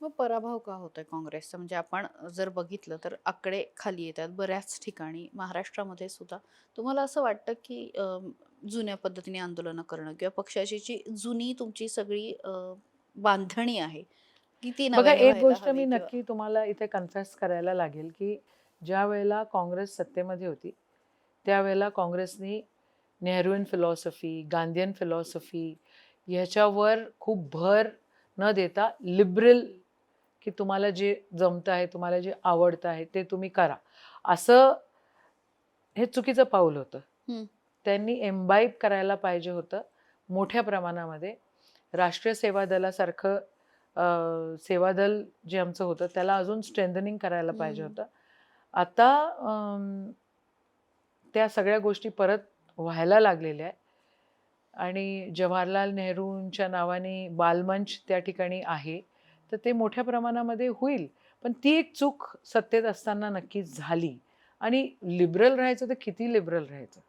मग पराभव का होतोय काँग्रेसचा? म्हणजे आपण जर बघितलं तर आकडे खाली येतात बऱ्याच ठिकाणी. महाराष्ट्रामध्ये सुद्धा तुम्हाला असं वाटतं की जुन्या पद्धतीने आंदोलनं करणं किंवा पक्षाची जी जुनी तुमची सगळी अ, बांधणी आहे की ती बघा नव्याने एक व्हायला गोष्ट हवी मी किंवा- नक्की तुम्हाला इथे कन्फेस करायला लागेल की ज्या वेळेला काँग्रेस सत्तेमध्ये होती त्यावेळेला काँग्रेसनी नेहरूइन फिलॉसॉफी गांधीयन फिलॉसॉफी ह्याच्यावर खूप भर न देता लिबरल की तुम्हाला जे जमतं आहे तुम्हाला जे आवडतं आहे ते तुम्ही करा. असं हे चुकीचं पाऊल होतं. त्यांनी एम्बाईब करायला पाहिजे होतं मोठ्या प्रमाणामध्ये. राष्ट्रीय सेवा दलासारखं सेवा दल जे आमचं होतं त्याला अजून स्ट्रेंथनिंग करायला पाहिजे. होतं. आता त्या सगळ्या गोष्टी परत व्हायला लागलेल्या आहे आणि जवाहरलाल नेहरूंच्या नावाने बालमंच त्या ठिकाणी आहे. तर ते मोठ्या प्रमाणामध्ये होईल. पण ती एक चूक सत्तेत असताना नक्कीच झाली. आणि लिबरल राहायचं तर किती लिबरल राहायचं?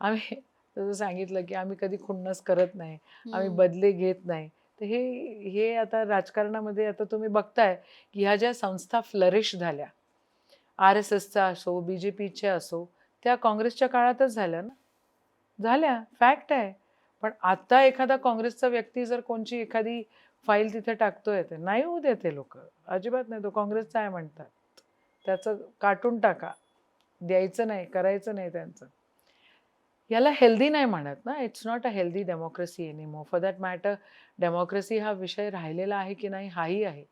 आम्ही जसं सांगितलं की आम्ही कधी खुन्नस करत नाही. आम्ही. बदले घेत नाही. तर हे हे आता राजकारणामध्ये आता तुम्ही बघताय की ह्या ज्या संस्था फ्लरिश झाल्या आर एस एसचा असो बी जे पीच्या असो त्या काँग्रेसच्या काळातच झाल्या ना? झाल्या. फॅक्ट आहे. पण आता एखादा काँग्रेसचा व्यक्ती जर कोणची एखादी फाईल तिथे टाकतोय ते. नाही होऊ देते लोक. अजिबात नाही. तो काँग्रेसचा आहे म्हणतात. त्याचं काटून टाका. द्यायचं नाही करायचं नाही त्यांचं. याला हेल्दी नाही म्हणत ना. It's not a healthy democracy एनिमो for that matter democracy हा विषय राहिलेला आहे की नाही हाही आहे.